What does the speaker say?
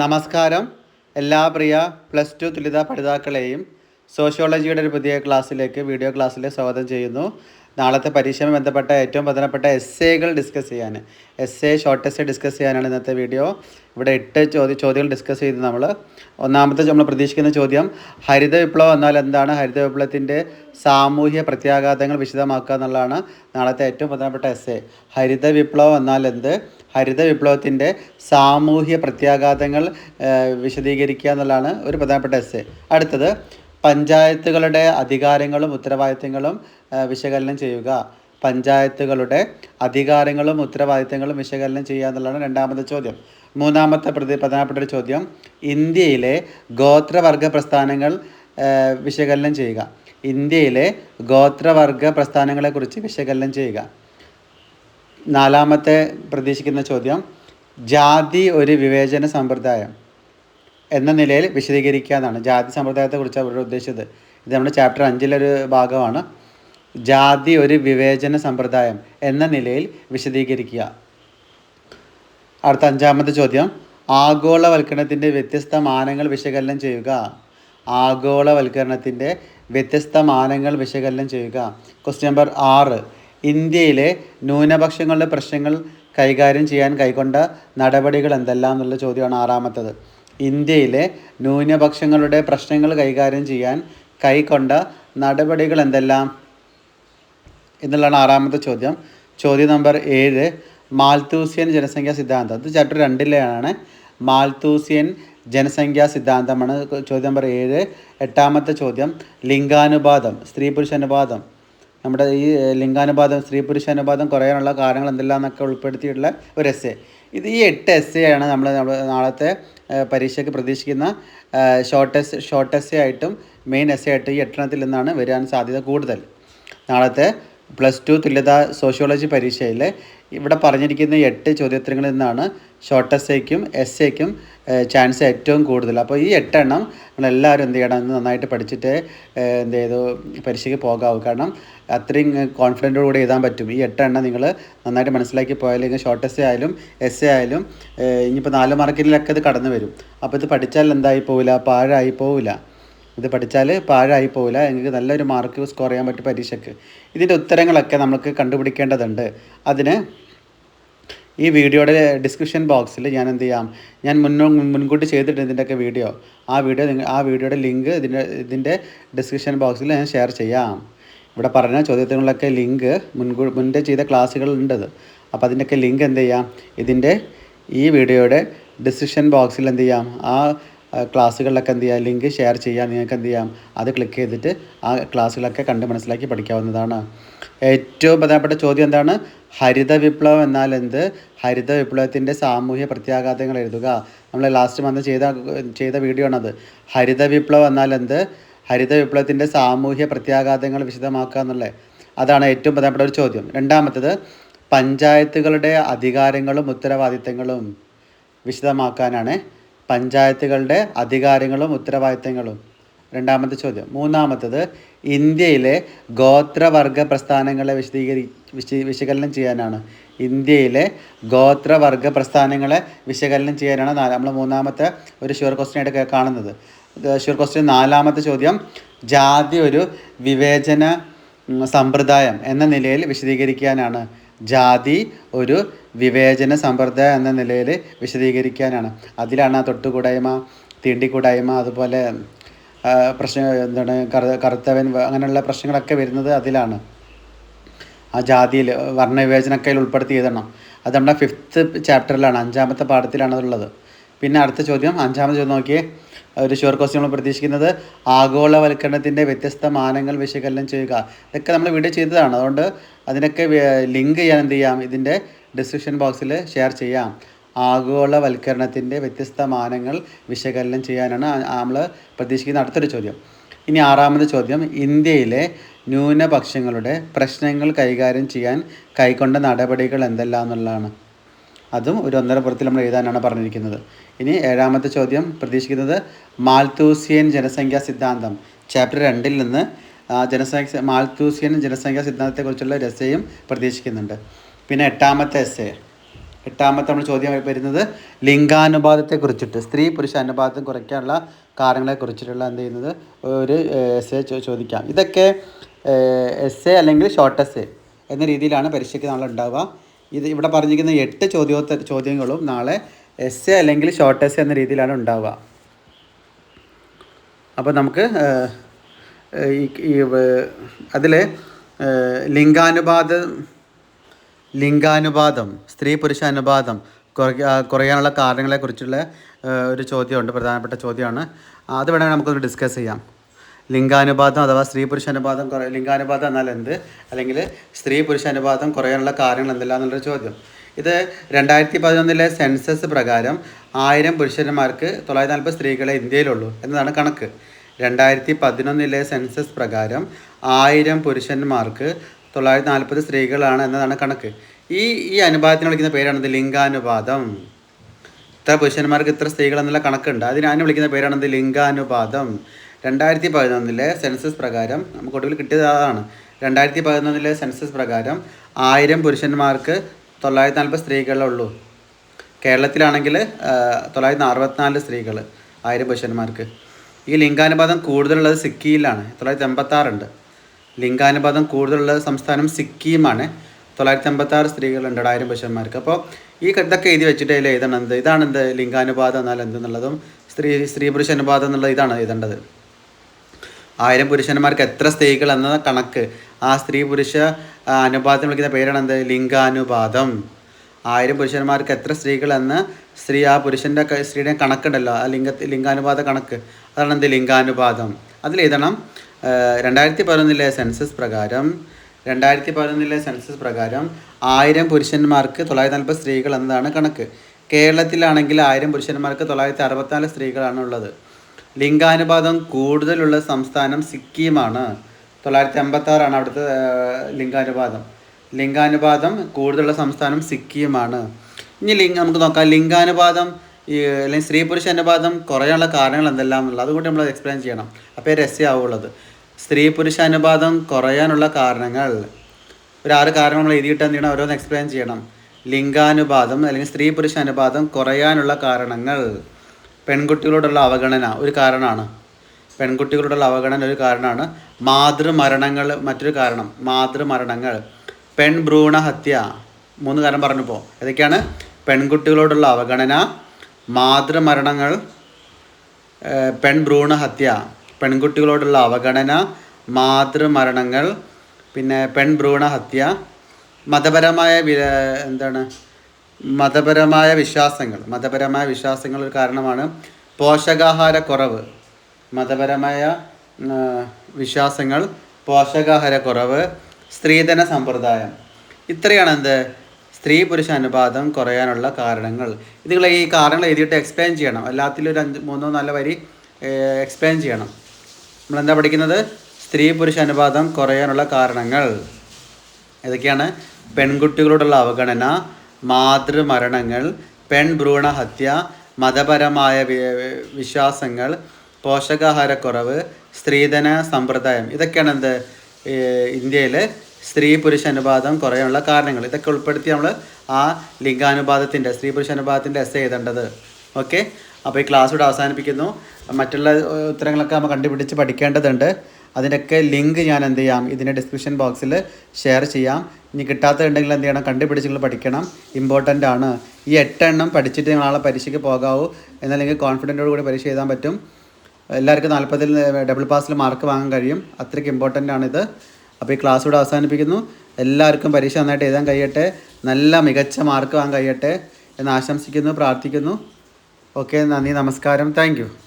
നമസ്കാരം. എല്ലാ പ്രിയ plus two തുല്യത പഠിതാക്കളെയും സോഷ്യോളജിയുടെ ഒരു പുതിയ ക്ലാസ്സിലേക്ക് വീഡിയോ ക്ലാസ്സിൽ സ്വാഗതം ചെയ്യുന്നു. നാളത്തെ പരീക്ഷയുമായി ബന്ധപ്പെട്ട ഏറ്റവും പ്രധാനപ്പെട്ട എസ് എകൾ ഡിസ്കസ് ചെയ്യാൻ. S A short S A discuss ചെയ്യാനാണ് ഇന്നത്തെ വീഡിയോ. ഇവിടെ എട്ട് ചോദ്യ ചോദ്യങ്ങൾ ഡിസ്കസ് ചെയ്ത് നമ്മൾ ഒന്നാമത്തെ നമ്മൾ പ്രതീക്ഷിക്കുന്ന ചോദ്യം ഹരിത വിപ്ലവം എന്നാൽ എന്താണ്? ഹരിത വിപ്ലവത്തിന്റെ സാമൂഹ്യ പ്രത്യാഘാതങ്ങൾ വിശദമാക്കുക എന്നുള്ളതാണ് നാളത്തെ ഏറ്റവും പ്രധാനപ്പെട്ട എസ് എ ഹരിത വിപ്ലവം എന്നാൽ എന്ത്? ഹരിത വിപ്ലവത്തിന്റെ സാമൂഹ്യ പ്രത്യാഘാതങ്ങൾ വിശദീകരിക്കുക എന്നുള്ളതാണ് ഒരു പ്രധാനപ്പെട്ട എസ് അടുത്തത് പഞ്ചായത്തുകളുടെ അധികാരങ്ങളും ഉത്തരവാദിത്തങ്ങളും വിശകലനം ചെയ്യുക. പഞ്ചായത്തുകളുടെ അധികാരങ്ങളും ഉത്തരവാദിത്തങ്ങളും വിശകലനം ചെയ്യുക എന്നുള്ളതാണ് രണ്ടാമത്തെ ചോദ്യം. മൂന്നാമത്തെ പ്രതി പ്രധാനപ്പെട്ട ഒരു ചോദ്യം. ഇന്ത്യയിലെ ഗോത്രവർഗ പ്രസ്ഥാനങ്ങൾ വിശകലനം ചെയ്യുക. ഇന്ത്യയിലെ ഗോത്രവർഗ പ്രസ്ഥാനങ്ങളെക്കുറിച്ച് വിശകലനം ചെയ്യുക. നാലാമത്തെ പ്രതീക്ഷിക്കുന്ന ചോദ്യം ജാതി ഒരു വിവേചന സമ്പ്രദായം എന്ന നിലയിൽ വിശദീകരിക്കുക എന്നാണ്. ജാതി സമ്പ്രദായത്തെക്കുറിച്ച് അവരുടെ ഉദ്ദേശിച്ചത്. ഇത് നമ്മുടെ ചാപ്റ്റർ അഞ്ചിലൊരു ഭാഗമാണ്. ജാതി ഒരു വിവേചന സമ്പ്രദായം എന്ന നിലയിൽ വിശദീകരിക്കുക. അടുത്ത അഞ്ചാമത്തെ ചോദ്യം ആഗോളവൽക്കരണത്തിന്റെ വ്യത്യസ്ത മാനങ്ങൾ വിശകലനം ചെയ്യുക. ആഗോളവൽക്കരണത്തിന്റെ വ്യത്യസ്ത മാനങ്ങൾ വിശകലനം ചെയ്യുക. ക്വസ്റ്റ്യൻ നമ്പർ ആറ് ഇന്ത്യയിലെ ന്യൂനപക്ഷങ്ങളുടെ പ്രശ്നങ്ങൾ കൈകാര്യം ചെയ്യാൻ കൈക്കൊണ്ട നടപടികൾ എന്തെല്ലാം എന്നുള്ള ചോദ്യമാണ് ആറാമത്തത്. ഇന്ത്യയിലെ ന്യൂനപക്ഷങ്ങളുടെ പ്രശ്നങ്ങൾ കൈകാര്യം ചെയ്യാൻ കൈക്കൊണ്ട നടപടികൾ എന്തെല്ലാം എന്നുള്ളതാണ് ആറാമത്തെ ചോദ്യം. ചോദ്യം നമ്പർ ഏഴ് മാൽത്തൂസിയൻ ജനസംഖ്യാ സിദ്ധാന്തം. ഇത് ചാപ്റ്റർ രണ്ടിലെയാണ് മാൽത്തൂസിയൻ ജനസംഖ്യാ സിദ്ധാന്തമാണ്. ചോദ്യം നമ്പർ ഏഴ് എട്ടാമത്തെ ചോദ്യം ലിംഗാനുപാതം സ്ത്രീ പുരുഷ അനുപാതം. നമ്മുടെ ഈ ലിംഗാനുപാതം സ്ത്രീ പുരുഷ അനുപാതം കുറയാനുള്ള കാരണങ്ങൾ എന്തെല്ലാം എന്നൊക്കെ ഉൾപ്പെടുത്തിയിട്ടുള്ള ഒരു എസ് എ ഇത് ഈ എട്ട് എസ് എ ആണ് നമ്മൾ നാളത്തെ പരീക്ഷയ്ക്ക് പ്രതീക്ഷിക്കുന്ന short S short S A ആയിട്ടും മെയിൻ എസ് എ ആയിട്ടും ഈ എട്ടെണ്ണത്തിൽ നിന്നാണ് വരാൻ സാധ്യത കൂടുതൽ. നാളത്തെ പ്ലസ് ടു തുല്യത സോഷ്യോളജി പരീക്ഷയിൽ ഇവിടെ പറഞ്ഞിരിക്കുന്ന എട്ട് ചോദ്യോത്തരങ്ങളിൽ നിന്നാണ് ഷോർട്ട് എസ് എക്കും എസ് എക്കും ചാൻസ് ഏറ്റവും കൂടുതൽ. അപ്പോൾ ഈ എട്ടെണ്ണം നമ്മളെല്ലാവരും എന്ത് ചെയ്യണം? എന്ന് നന്നായിട്ട് പഠിച്ചിട്ട് എന്ത് ചെയ്തു? പരീക്ഷയ്ക്ക് പോകാവൂ. കാരണം അത്രയും കോൺഫിഡന്റോട് കൂടി എഴുതാൻ പറ്റും. ഈ എട്ടെണ്ണം നിങ്ങൾ നന്നായിട്ട് മനസ്സിലാക്കി പോയാലെങ്കിൽ ഷോർട്ട് എസ് ആയാലും എസ് എ ആയാലും ഇനിയിപ്പോൾ നാല് മാർക്കിലൊക്കെ ഇത് കടന്നു വരും. അപ്പോൾ ഇത് പഠിച്ചാൽ എന്തായി പോവില്ല? പാഴായി പോവില്ല. ഇത് പഠിച്ചാൽ പാഴായി പോവില്ല. നിങ്ങൾക്ക് നല്ലൊരു മാർക്ക് സ്കോർ ചെയ്യാൻ പറ്റും പരീക്ഷയ്ക്ക് ഇതിന്റെ ഉത്തരങ്ങളൊക്കെ നമുക്ക് കണ്ടുപിടിക്കേണ്ടതുണ്ട്. അതിന് ഈ വീഡിയോയുടെ ഡിസ്ക്രിപ്ഷൻ ബോക്സിൽ ഞാൻ എന്ത് ചെയ്യാം? ഞാൻ മുന്നോ മുൻകൂട്ടി ചെയ്തിട്ടുണ്ട് ഇതിന്റെയൊക്കെ വീഡിയോ. ആ വീഡിയോ നിങ്ങൾ ആ വീഡിയോയുടെ ലിങ്ക് ഇതിന്റെ ഇതിന്റെ ഡിസ്ക്രിപ്ഷൻ ബോക്സിൽ ഞാൻ ഷെയർ ചെയ്യാം. ഇവിടെ പറഞ്ഞ ചോദ്യത്തിനുള്ളൊക്കെ ലിങ്ക് മുൻകൂ മുൻപേ ചെയ്ത ക്ലാസ്സുകൾ ഉണ്ടത് അപ്പോൾ അതിന്റെയൊക്കെ ലിങ്ക് എന്ത് ചെയ്യാം? ഇതിന്റെ ഈ വീഡിയോയുടെ ഡിസ്ക്രിപ്ഷൻ ബോക്സിൽ എന്ത് ചെയ്യാം? ആ, ക്ലാസ്സുകളിലൊക്കെ എന്ത് ചെയ്യാം? ലിങ്ക് ഷെയർ ചെയ്യാം. നിങ്ങൾക്ക് എന്ത് ചെയ്യാം? അത് ക്ലിക്ക് ചെയ്തിട്ട് ആ ക്ലാസ്സുകളൊക്കെ കണ്ട് മനസ്സിലാക്കി പഠിക്കാവുന്നതാണ്. ഏറ്റവും പ്രധാനപ്പെട്ട ചോദ്യം എന്താണ്? ഹരിത വിപ്ലവം എന്നാൽ എന്ത്? ഹരിത വിപ്ലവത്തിന്റെ സാമൂഹ്യ പ്രത്യാഘാതങ്ങൾ എഴുതുക. നമ്മൾ ലാസ്റ്റ് മന്ത് ചെയ്ത ചെയ്ത വീഡിയോ ആണത്. ഹരിത വിപ്ലവം എന്നാൽ എന്ത്? ഹരിത വിപ്ലവത്തിന്റെ സാമൂഹ്യ പ്രത്യാഘാതങ്ങൾ വിശദമാക്കുക എന്നുള്ളത് അതാണ് ഏറ്റവും പ്രധാനപ്പെട്ട ഒരു ചോദ്യം. രണ്ടാമത്തത് പഞ്ചായത്തുകളുടെ അധികാരങ്ങളും ഉത്തരവാദിത്തങ്ങളും വിശദമാക്കാനാണ് പഞ്ചായത്തുകളുടെ അധികാരങ്ങളും ഉത്തരവാദിത്തങ്ങളും. രണ്ടാമത്തെ ചോദ്യം. മൂന്നാമത്തത് ഇന്ത്യയിലെ ഗോത്രവർഗ പ്രസ്ഥാനങ്ങളെ വിശദീകരി വിശ വിശകലനം ചെയ്യാനാണ്. ഇന്ത്യയിലെ ഗോത്രവർഗ പ്രസ്ഥാനങ്ങളെ വിശകലനം ചെയ്യാനാണ് നമ്മൾ മൂന്നാമത്തെ ഒരു ഷുവർ ക്വസ്റ്റ്യൻ ആയിട്ട് കാണുന്നത്. ഷുവർ ക്വസ്റ്റ്യൻ നാലാമത്തെ ചോദ്യം ജാതി ഒരു വിവേചന സമ്പ്രദായം എന്ന നിലയിൽ വിശദീകരിക്കാനാണ്. ജാതി ഒരു വിവേചന സമ്പ്രദായം എന്ന നിലയിൽ വിശദീകരിക്കാനാണ്. അതിലാണ് ആ തൊട്ടുകൂടായ്മ തീണ്ടിക്കൂടായ്മ അതുപോലെ പ്രശ്നം എന്താണ് കറു കറുത്തവൻ അങ്ങനെയുള്ള പ്രശ്നങ്ങളൊക്കെ വരുന്നത് അതിലാണ്. ആ ജാതിയിൽ വർണവിവേചനമൊക്കെ അതിൽ ഉൾപ്പെടുത്തി എഴുതണം അത് നമ്മുടെ ഫിഫ്ത്ത് ചാപ്റ്ററിലാണ് അഞ്ചാമത്തെ പാഠത്തിലാണ് അതുള്ളത്. പിന്നെ അടുത്ത ചോദ്യം അഞ്ചാമത് ചോദ്യം നോക്കിയേ. ഒരു ഷുവർ ക്വസ്റ്റ്യൻ നമ്മൾ പ്രതീക്ഷിക്കുന്നത്. ആഗോളവൽക്കരണത്തിന്റെ വ്യത്യസ്ത മാനങ്ങൾ വിശകലനം ചെയ്യുക. ഇതൊക്കെ നമ്മൾ വീഡിയോ ചെയ്തതാണ്. അതുകൊണ്ട് അതിനൊക്കെ ലിങ്ക് ചെയ്യാൻ എന്ത് ചെയ്യാം? ഇതിന്റെ ഡിസ്ക്രിപ്ഷൻ ബോക്സിൽ ഷെയർ ചെയ്യാം. ആഗോളവൽക്കരണത്തിന്റെ വ്യത്യസ്ത മാനങ്ങൾ വിശകലനം ചെയ്യാനാണ് നമ്മൾ പ്രതീക്ഷിക്കുന്ന അടുത്തൊരു ചോദ്യം. ഇനി ആറാമത് ചോദ്യം. ഇന്ത്യയിലെ ന്യൂനപക്ഷങ്ങളുടെ പ്രശ്നങ്ങൾ കൈകാര്യം ചെയ്യാൻ കൈക്കൊണ്ട നടപടികൾ എന്തെല്ലാം എന്നുള്ളതാണ് അതും ഒരു ഒന്നര പുറത്തിൽ നമ്മൾ എഴുതാനാണ് പറഞ്ഞിരിക്കുന്നത്. ഇനി ഏഴാമത്തെ ചോദ്യം പ്രതീക്ഷിക്കുന്നത് മാൽത്തൂസിയൻ ജനസംഖ്യാ സിദ്ധാന്തം. ചാപ്റ്റർ രണ്ടിൽ നിന്ന് ജനസംഖ്യ മാൽത്തൂസിയൻ ജനസംഖ്യാ സിദ്ധാന്തത്തെക്കുറിച്ചുള്ള രസയും പ്രതീക്ഷിക്കുന്നുണ്ട്. പിന്നെ എട്ടാമത്തെ എസ് എട്ടാമത്തെ നമ്മൾ ചോദ്യം വരുന്നത് ലിംഗാനുപാതത്തെക്കുറിച്ചിട്ട്. സ്ത്രീ പുരുഷ അനുപാതം കുറയ്ക്കാനുള്ള കാരണങ്ങളെ കുറിച്ചിട്ടുള്ള എന്ത് ചെയ്യുന്നത്? ഒരു എസ് എ ചോദിക്കാം. ഇതൊക്കെ എസ് എ അല്ലെങ്കിൽ ഷോർട്ട് എസ് എ എന്ന രീതിയിലാണ് പരീക്ഷയ്ക്ക് നമ്മൾ ഉണ്ടാവുക. ഇത് ഇവിടെ പറഞ്ഞിരിക്കുന്ന എട്ട് ചോദ്യോത്തര ചോദ്യങ്ങളും നാളെ എസ് എ അല്ലെങ്കിൽ ഷോർട്ട് എസ് എന്ന രീതിയിലാണ് ഉണ്ടാവുക. അപ്പോൾ നമുക്ക് ഈ അതിൽ ലിംഗാനുപാതം ലിംഗാനുപാതം സ്ത്രീ പുരുഷ അനുപാതം കുറയാനുള്ള കാരണങ്ങളെക്കുറിച്ചുള്ള ഒരു ചോദ്യമുണ്ട് പ്രധാനപ്പെട്ട ചോദ്യമാണ്. അത് വേണമെങ്കിൽ നമുക്കൊന്ന് ഡിസ്കസ് ചെയ്യാം. ലിംഗാനുപാതം അഥവാ സ്ത്രീ പുരുഷ അനുപാതം കുറ ലിംഗാനുപാതം എന്നാൽ എന്ത്? അല്ലെങ്കിൽ സ്ത്രീ പുരുഷ അനുപാതം കുറയാനുള്ള കാരണങ്ങൾ എന്തെല്ലാം എന്നുള്ളൊരു ചോദ്യം. ഇത് രണ്ടായിരത്തി പതിനൊന്നിലെ സെൻസസ് പ്രകാരം ആയിരം പുരുഷന്മാർക്ക് തൊള്ളായിരത്തി നാൽപ്പത് സ്ത്രീകളെ ഇന്ത്യയിലുള്ളൂ എന്നതാണ് കണക്ക്. രണ്ടായിരത്തി പതിനൊന്നിലെ സെൻസസ് പ്രകാരം ആയിരം പുരുഷന്മാർക്ക് തൊള്ളായിരത്തി നാൽപ്പത് സ്ത്രീകളാണ് എന്നതാണ് കണക്ക്. ഈ ഈ അനുപാതത്തിന് വിളിക്കുന്ന പേരാണത് ലിംഗാനുപാതം. ഇത്ര പുരുഷന്മാർക്ക് ഇത്ര സ്ത്രീകൾ എന്നുള്ള കണക്കുണ്ട്. അതിനെ വിളിക്കുന്ന പേരാണത് ലിംഗാനുപാതം. രണ്ടായിരത്തി പതിനൊന്നിലെ സെൻസസ് പ്രകാരം നമുക്ക് ഒടുവിൽ കിട്ടിയത് അതാണ്. രണ്ടായിരത്തി പതിനൊന്നിലെ സെൻസസ് പ്രകാരം ആയിരം പുരുഷന്മാർക്ക് തൊള്ളായിരത്തി നാൽപ്പത് സ്ത്രീകളുള്ളൂ കേരളത്തിലാണെങ്കിൽ തൊള്ളായിരത്തി അറുപത്തിനാല് സ്ത്രീകൾ ആയിരം പുരുഷന്മാർക്ക്. ഈ ലിംഗാനുപാതം കൂടുതലുള്ളത് സിക്കിയിലാണ് തൊള്ളായിരത്തി എൺപത്താറുണ്ട് ലിംഗാനുപാതം കൂടുതലുള്ള സംസ്ഥാനം സിക്കിമാണ് തൊള്ളായിരത്തി അമ്പത്താറ് സ്ത്രീകളുണ്ട് ആയിരം പുരുഷന്മാർക്ക്. അപ്പോൾ ഈ ഇതൊക്കെ എഴുതി വെച്ചിട്ട് അതിൽ എഴുതണം എന്ത്? ഇതാണ് എന്ത് ലിംഗാനുപാതം എന്നാൽ എന്തെന്നുള്ളതും സ്ത്രീ സ്ത്രീ പുരുഷ അനുപാതം എന്നുള്ളത് ഇതാണ് എഴുതേണ്ടത്. ആയിരം പുരുഷന്മാർക്ക് എത്ര സ്ത്രീകൾ എന്ന കണക്ക്. ആ സ്ത്രീ പുരുഷ അനുപാതം വിളിക്കുന്ന പേരാണ് എന്ത് ലിംഗാനുപാതം. ആയിരം പുരുഷന്മാർക്ക് എത്ര സ്ത്രീകൾ എന്ന് സ്ത്രീ ആ പുരുഷന്റെ സ്ത്രീയുടെ കണക്കുണ്ടല്ലോ. ആ ലിംഗ ലിംഗാനുപാത കണക്ക്. അതാണ് എന്ത്? ലിംഗാനുപാതം. അതിൽ എഴുതണം രണ്ടായിരത്തി പതിനൊന്നിലെ സെൻസസ് പ്രകാരം രണ്ടായിരത്തി പതിനൊന്നിലെ സെൻസസ് പ്രകാരം ആയിരം പുരുഷന്മാർക്ക് തൊള്ളായിരത്തി നാൽപ്പത് സ്ത്രീകൾ എന്നതാണ് കണക്ക്. കേരളത്തിലാണെങ്കിൽ ആയിരം പുരുഷന്മാർക്ക് തൊള്ളായിരത്തി അറുപത്തിനാല് സ്ത്രീകളാണ് ഉള്ളത്. ലിംഗാനുപാതം കൂടുതലുള്ള സംസ്ഥാനം സിക്കിമാണ്. തൊള്ളായിരത്തി അമ്പത്താറാണ് അവിടുത്തെ ലിംഗാനുപാതം. ലിംഗാനുപാതം കൂടുതലുള്ള സംസ്ഥാനം സിക്കിമാണ് ഇനി ലിംഗ നമുക്ക് നോക്കാം. ലിംഗാനുപാതം ഈ അല്ലെങ്കിൽ സ്ത്രീ പുരുഷ അനുപാതം കുറയാനുള്ള കാരണങ്ങൾ എന്തെല്ലാം എന്നുള്ളത് അതുകൊണ്ട് നമ്മൾ എക്സ്പ്ലെയിൻ ചെയ്യണം. അപ്പോൾ രസ്യമാവുള്ളത് സ്ത്രീ പുരുഷ അനുപാതം കുറയാനുള്ള കാരണങ്ങൾ. ഒരു ആറ് കാരണം നമ്മൾ എഴുതിയിട്ട് എന്ത് ചെയ്യണം? ഓരോന്ന് എക്സ്പ്ലെയിൻ ചെയ്യണം. ലിംഗാനുപാതം അല്ലെങ്കിൽ സ്ത്രീ പുരുഷ അനുപാതം കുറയാനുള്ള കാരണങ്ങൾ. പെൺകുട്ടികളോടുള്ള അവഗണന ഒരു കാരണമാണ്. പെൺകുട്ടികളോടുള്ള അവഗണന ഒരു കാരണമാണ്. മാതൃമരണങ്ങൾ മറ്റൊരു കാരണം. മാതൃമരണങ്ങൾ. പെൺഭ്രൂണ ഹത്യ. മൂന്ന് കാരണം പറഞ്ഞപ്പോൾ ഏതൊക്കെയാണ്? പെൺകുട്ടികളോടുള്ള അവഗണന മാതൃമരണങ്ങൾ പെൺഭ്രൂണ ഹത്യ. പെൺകുട്ടികളോടുള്ള അവഗണന മാതൃമരണങ്ങൾ പിന്നെ പെൺഭ്രൂണ ഹത്യ. മതപരമായ എന്താണ്? മതപരമായ വിശ്വാസങ്ങൾ. മതപരമായ വിശ്വാസങ്ങൾ ഒരു കാരണമാണ് പോഷകാഹാരക്കുറവ്. മതപരമായ വിശ്വാസങ്ങൾ പോഷകാഹാരക്കുറവ് സ്ത്രീധന സമ്പ്രദായം. ഇത്രയാണ് എന്ത് സ്ത്രീ പുരുഷ അനുപാതം കുറയാനുള്ള കാരണങ്ങൾ. നിങ്ങൾ ഈ കാരണങ്ങൾ എഴുതിയിട്ട് എക്സ്പ്ലെയിൻ ചെയ്യണം. എല്ലാത്തിലും ഒരു അഞ്ച് മൂന്നോ നാലോ വരി എക്സ്പ്ലെയിൻ ചെയ്യണം. നമ്മളെന്താ പഠിക്കുന്നത്? സ്ത്രീ പുരുഷ അനുപാതം കുറയാനുള്ള കാരണങ്ങൾ. ഏതൊക്കെയാണ്? പെൺകുട്ടികളോടുള്ള അവഗണന മാതൃമരണങ്ങൾ പെൺഭ്രൂണഹത്യ മതപരമായ വിശ്വാസങ്ങൾ പോഷകാഹാരക്കുറവ് സ്ത്രീധന സമ്പ്രദായം. ഇതൊക്കെയാണ് എന്ത് ഇന്ത്യയിൽ സ്ത്രീ പുരുഷ അനുപാതം കുറയാനുള്ള കാരണങ്ങൾ. ഇതൊക്കെ ഉൾപ്പെടുത്തി നമ്മൾ ആ ലിംഗാനുപാതത്തിന്റെ സ്ത്രീ പുരുഷ അനുപാതത്തിന്റെ എസ് എഴുതേണ്ടത്. ഓക്കെ? അപ്പോൾ ഈ ക്ലാസ് ഇവിടെ അവസാനിപ്പിക്കുന്നു. മറ്റുള്ള ഉത്തരങ്ങളൊക്കെ നമ്മൾ കണ്ടുപിടിച്ച് പഠിക്കേണ്ടതുണ്ട്. അതിന്റെയൊക്കെ ലിങ്ക് ഞാൻ എന്ത് ചെയ്യാം? ഇതിന്റെ ഡിസ്ക്രിപ്ഷൻ ബോക്സിൽ ഷെയർ ചെയ്യാം. ഇനി കിട്ടാത്തതുണ്ടെങ്കിൽ എന്ത് ചെയ്യണം? കണ്ടുപിടിച്ച് നിങ്ങൾ പഠിക്കണം. ഇമ്പോർട്ടന്റ് ആണ്. ഈ എട്ടെണ്ണം പഠിച്ചിട്ട് നിങ്ങൾ നാളെ പരീക്ഷയ്ക്ക് പോകാവൂ. എന്നല്ലെങ്കിൽ കോൺഫിഡന്റോട് കൂടി പരീക്ഷ എഴുതാൻ പറ്റും. എല്ലാവർക്കും നാൽപ്പതിൽ ഡബിൾ പാസിൽ മാർക്ക് വാങ്ങാൻ കഴിയും. അത്രയ്ക്ക് ഇമ്പോർട്ടന്റ് ആണിത്. അപ്പോൾ ഈ ക്ലാസ് ഇവിടെ അവസാനിപ്പിക്കുന്നു. എല്ലാവർക്കും പരീക്ഷ നന്നായിട്ട് എഴുതാൻ കഴിയട്ടെ. നല്ല മികച്ച മാർക്ക് വാങ്ങാൻ കഴിയട്ടെ എന്ന് ആശംസിക്കുന്നു പ്രാർത്ഥിക്കുന്നു. ഓക്കെ നന്ദി നമസ്കാരം. താങ്ക്